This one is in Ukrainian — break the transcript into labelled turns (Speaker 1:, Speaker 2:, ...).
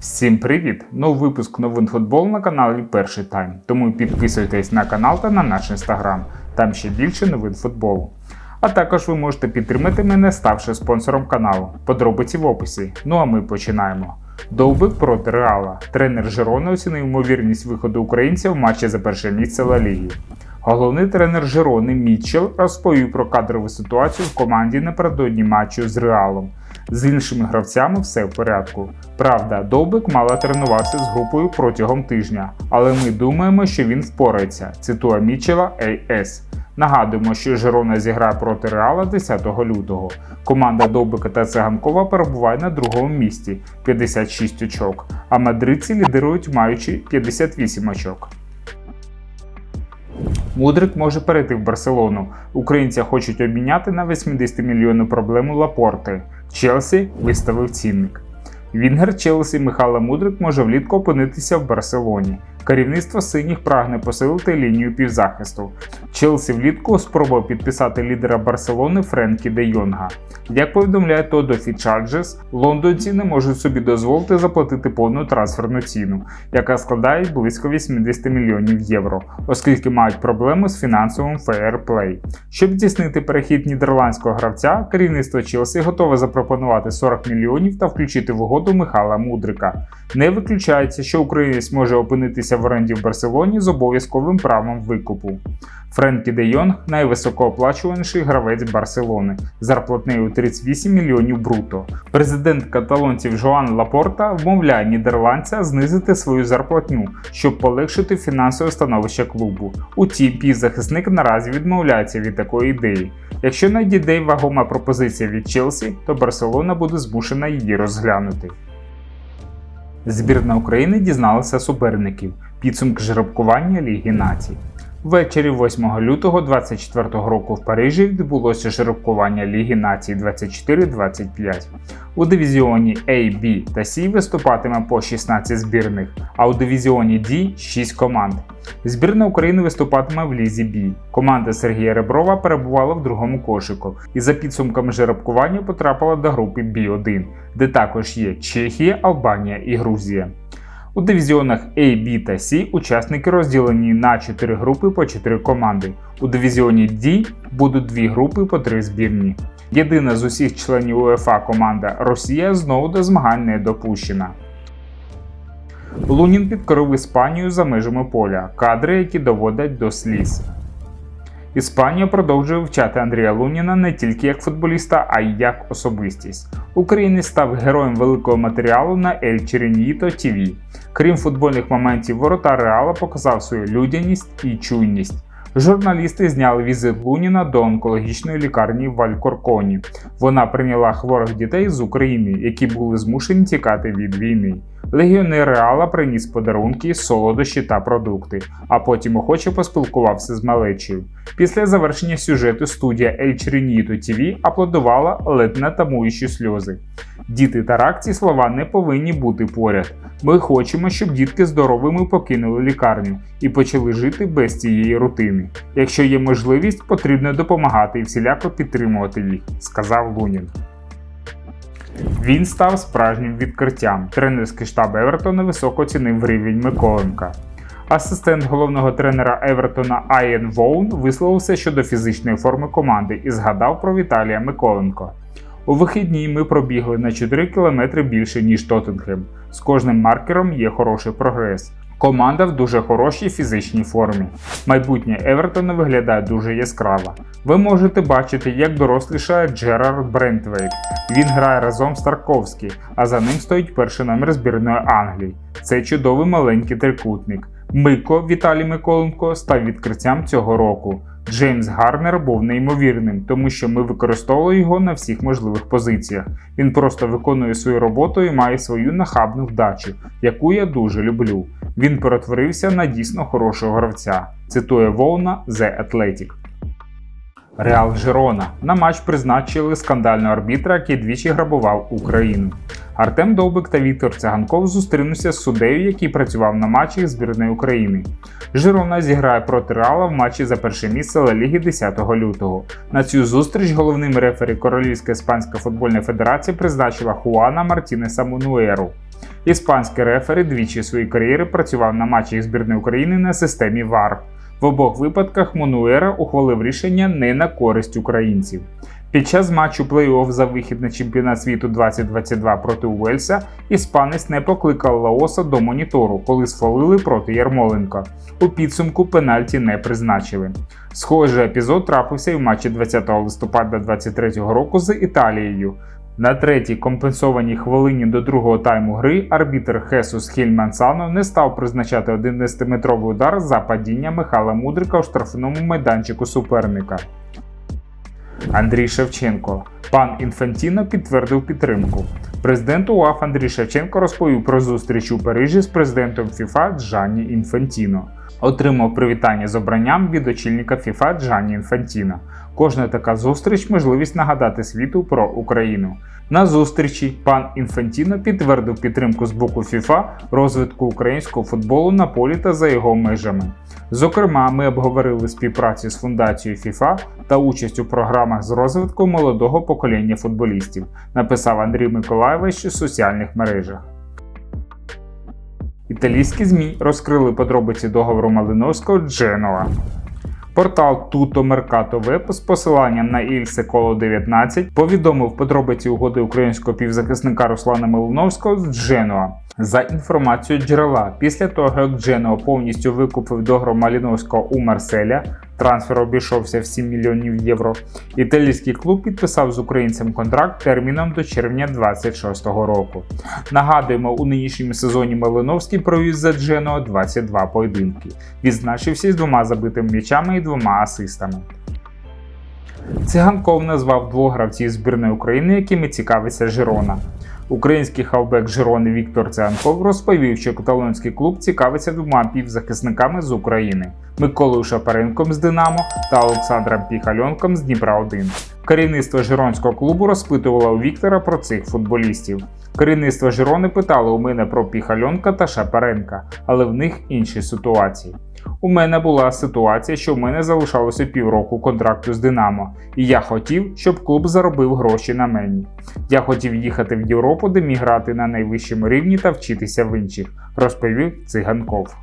Speaker 1: Всім привіт! Новий випуск новин футбол на каналі Перший Тайм. Тому підписуйтесь на канал та на наш інстаграм. Там ще більше новин футболу. А також ви можете підтримати мене, ставши спонсором каналу. Подробиці в описі. Ну а ми починаємо. Довбик проти Реала. Тренер Жирона оцінив ймовірність виходу українця в матчі за перше місце Ла Ліги. Головний тренер Жирони Мітчел розповів про кадрову ситуацію в команді напередодні матчу з Реалом. З іншими гравцями все в порядку. Правда, Довбик мало тренувався з групою протягом тижня, але ми думаємо, що він впорається. Цитує Мічела AS. Нагадуємо, що Жирона зіграє проти Реала 10 лютого. Команда Довбика та Циганкова перебуває на другому місці 56 очок, а мадридці лідирують маючи 58 очок. Мудрик може перейти в Барселону. Українця хочуть обміняти на 80 мільйонну проблему Лапорти. Челсі виставив цінник. Вінгер Челсі Михайло Мудрик може влітку опинитися в Барселоні. Керівництво синіх прагне посилити лінію півзахисту. Челсі влітку спробував підписати лідера Барселони Френкі де Йонга. Як повідомляє Тодо Фічаджес, лондонці не можуть собі дозволити заплатити повну трансферну ціну, яка складає близько 80 мільйонів євро, оскільки мають проблеми з фінансовим фейерплей. Щоб здійснити перехід нідерландського гравця, керівництво Челсі готове запропонувати 40 мільйонів та включити в угоду Михайла Мудрика. Не виключається, що українець може опинитися в оренді в Барселоні з обов'язковим правом викупу. Френкі де Йонг найвисокооплачуваніший гравець Барселони, зарплатнею 38 мільйонів бруто. Президент каталонців Жоан Лапорта вмовляє нідерландця знизити свою зарплатню, щоб полегшити фінансове становище клубу. Утім, півзахисник наразі відмовляється від такої ідеї. Якщо надійде вагома пропозиція від Челсі, то Барселона буде змушена її розглянути. Збірна України дізналася суперників підсумки жеребкування Ліги Націй. Ввечері 8 лютого 2024 року в Парижі відбулося жеребкування Ліги Націй 24-25. У дивізіоні A, B та C виступатиме по 16 збірних, а у дивізіоні D 6 команд. Збірна України виступатиме в Лізі B. Команда Сергія Реброва перебувала в другому кошику і за підсумками жеребкування потрапила до групи B1, де також є Чехія, Албанія і Грузія. У дивізіонах A, B та C учасники розділені на 4 групи по 4 команди. У дивізіоні D будуть 2 групи по 3 збірні. Єдина з усіх членів УЕФА команда Росія знову до змагань не допущена. Лунін підкорив Іспанію за межами поля. Кадри, які доводять до сліз. Іспанія продовжує вчати Андрія Луніна не тільки як футболіста, а й як особистість. Українець став героєм великого матеріалу на El Chiringuito TV. Крім футбольних моментів, ворота Реала показав свою людяність і чуйність. Журналісти зняли візит Луніна до онкологічної лікарні в Алькорконі. Вона прийняла хворих дітей з України, які були змушені тікати від війни. Легіонер Реала приніс подарунки, солодощі та продукти, а потім охоче поспілкувався з малечею. Після завершення сюжету студія El Chiringuito TV аплодувала ледь не тамуючі сльози. Діти та рак ці слова не повинні бути поряд. Ми хочемо, щоб дітки здоровими покинули лікарню і почали жити без цієї рутини. Якщо є можливість, потрібно допомагати і всіляко підтримувати їх, сказав Лунін. Він став справжнім відкриттям. Тренерський штаб Евертона високо оцінив рівень Миколенка. Асистент головного тренера Евертона Айен Воун висловився щодо фізичної форми команди і згадав про Віталія Миколенко. У вихідні ми пробігли на 4 км більше, ніж Тоттенхем. З кожним маркером є хороший прогрес. Команда в дуже хорошій фізичній формі. Майбутнє Евертона виглядає дуже яскраво. Ви можете бачити, як дорослішає Джерард Брентвейт. Він грає разом з Тарковський, а за ним стоїть перший номер збірної Англії. Це чудовий маленький трикутник. Мико Віталій Миколенко став відкриттям цього року. Джеймс Гарнер був неймовірним, тому що ми використовували його на всіх можливих позиціях. Він просто виконує свою роботу і має свою нахабну вдачу, яку я дуже люблю. Він перетворився на дійсно хорошого гравця. Цитує Воуна The Athletic. Реал Жирона на матч призначили скандального арбітра, який двічі грабував Україну. Артем Довбик та Віктор Циганков зустрінуться з суддею, який працював на матчах збірної України. Жирона зіграє проти Реала в матчі за перше місце Ла Ліги 10 лютого. На цю зустріч головним рефері Королівська іспанська футбольна федерація призначила Хуана Мартінеса Мануеру. Іспанський рефері двічі своїй кар'єрі працював на матчах збірної України на системі ВАР. В обох випадках Монуера ухвалив рішення не на користь українців. Під час матчу плей-офф за вихід на чемпіонат світу 2022 проти Уельса іспанець не покликав Лаоса до монітору, коли сфалили проти Ярмоленка. У підсумку пенальті не призначили. Схожий епізод трапився і в матчі 20 листопада 2023 року з Італією. На третій компенсованій хвилині до другого тайму гри арбітр Хесус Хільмансано не став призначати 11-метровий удар за падіння Михайла Мудрика у штрафному майданчику суперника. Андрій Шевченко. Пан Інфантіно підтвердив підтримку. Президент УАФ Андрій Шевченко розповів про зустріч у Парижі з президентом ФІФА Джанні Інфантіно. Отримав привітання з обранням від очільника ФІФА Джанні Інфантіно. Кожна така зустріч можливість нагадати світу про Україну. На зустрічі пан Інфантіно підтвердив підтримку з боку ФІФА розвитку українського футболу на полі та за його межами. Зокрема, ми обговорили співпрацю з фундацією ФІФА та участь у програмах з розвитку молодого покоління футболістів, написав Андрій Миколаєвич у соціальних мережах. Італійські ЗМІ розкрили подробиці договору Малиновського з Дженуа. Портал Tuto Mercato Web з посиланням на Ільсе Коло 19 повідомив подробиці угоди українського півзахисника Руслана Милоновського з Дженуа. За інформацією джерела, після того як Дженуа повністю викупив догру Маліновського у Марселя, трансфер обійшовся в 7 мільйонів євро. Італійський клуб підписав з українцем контракт терміном до червня 26-го року. Нагадуємо, у нинішньому сезоні Малиновський провів за Дженуа 22 поєдинки. Відзначився з двома забитими м'ячами і двома асистами. Циганков назвав двох гравців збірної України, якими цікавиться Жирона. Український хавбек Жирони Віктор Циганков розповів, що каталонський клуб цікавиться двома півзахисниками з України Миколою Шапаренком з Динамо та Олександром Піхальонком з Дніпра 1 Керівництво Жиронського клубу розпитувало у Віктора про цих футболістів. Керівництво Жирони питало у мене про Піхальонка та Шапаренка, але в них інші ситуації. У мене була ситуація, що в мене залишалося півроку контракту з Динамо, і я хотів, щоб клуб заробив гроші на мені. Я хотів їхати в Європу, де міг грати на найвищому рівні та вчитися в інших, розповів циганков.